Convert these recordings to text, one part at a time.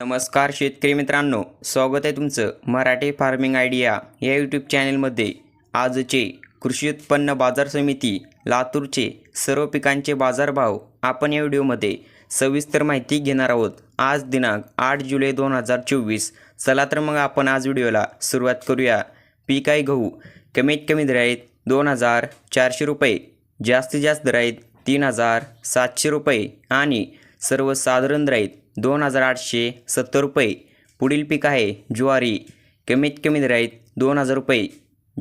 नमस्कार शेतकरी मित्रांनो स्वागत आहे तुमचं मराठी फार्मिंग आयडिया या यूट्यूब चॅनलमध्ये. आजचे कृषी उत्पन्न बाजार समिती लातूरचे सर्व पिकांचे बाजारभाव आपण या व्हिडिओमध्ये सविस्तर माहिती घेणार आहोत. आज दिनांक आठ जुलै दोन हजार चोवीस. चला तर मग आपण आज व्हिडिओला सुरुवात करूया. पीक आहे गहू. कमीत कमी दर आहेत दोन हजार चारशे रुपये. जास्तीत जास्त दर आहेत तीन हजार सातशे रुपये. आणि सर्वसाधारण दर दोन हजार आठशे सत्तर रुपये. पुढील पीक आहे ज्वारी. कमीत कमी दर दोन हजार रुपये.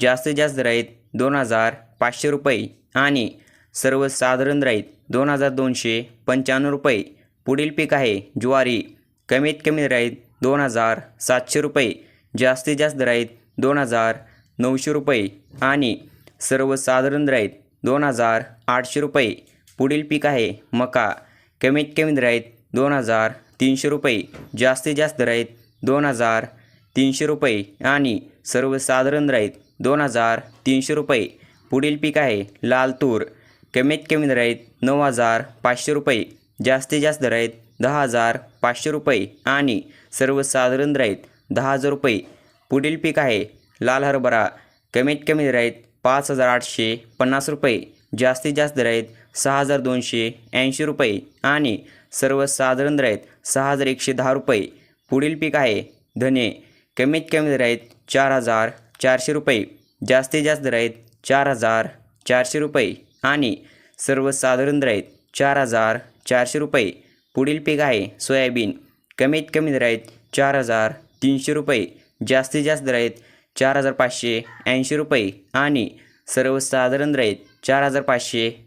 जास्तीत जास्त दर दोन हजार पाचशे रुपये. आणि सर्वसाधारण दर दोन हजार दोनशे पंच्याण्णव रुपये. पुढील पीक आहे ज्वारी. कमीत कमी दर दोन हजार सातशे रुपये. जास्तीत जास्त दर दोन हजार नऊशे रुपये. आणि सर्वसाधारण दर दोन हजार आठशे रुपये. पुढील पीक आहे मका. कमीत कमी दर आहेत दोन हजार तीनशे रुपये जास्तीत जास्त दर आहेत दोन हजार तीनशे रुपये आणि सर्वसाधारण दर आहेत दोन हजार तीनशे रुपये. पुढील पीक आहे लाल तूर. कमीत कमी दर आहेत नऊ हजार पाचशे रुपये जास्तीत जास्त दर आहेत दहा हजार पाचशे रुपये आणि सर्वसाधारण दर आहेत दहा हजार रुपये. पुढील पीक आहे लाल हरभरा. कमीत कमी दर आहेत पाच हजार आठशे पन्नास रुपये जास्तीत जास्त दर आहेत सहा हजार दोनशे ऐंशी रुपये आणि सर्वसाधारण दर सहा हजार एकशे दहा रुपये. पुढील पीक आहे धने. कमीत कमी दर आहेत चार हजार चारशे रुपये. जास्तीत जास्त दर आहेत चार हजार चारशे रुपये आणि सर्वसाधारण दर आहेत चार हजार चारशे रुपये. पुढील पीक आहे सोयाबीन. कमीत कमी दर आहेत चार हजार तीनशे रुपये. जास्तीत जास्त दर आहेत चार हजार पाचशे ऐंशी रुपये आणि सर्वसाधारण दर आहेत चार हजार पाचशे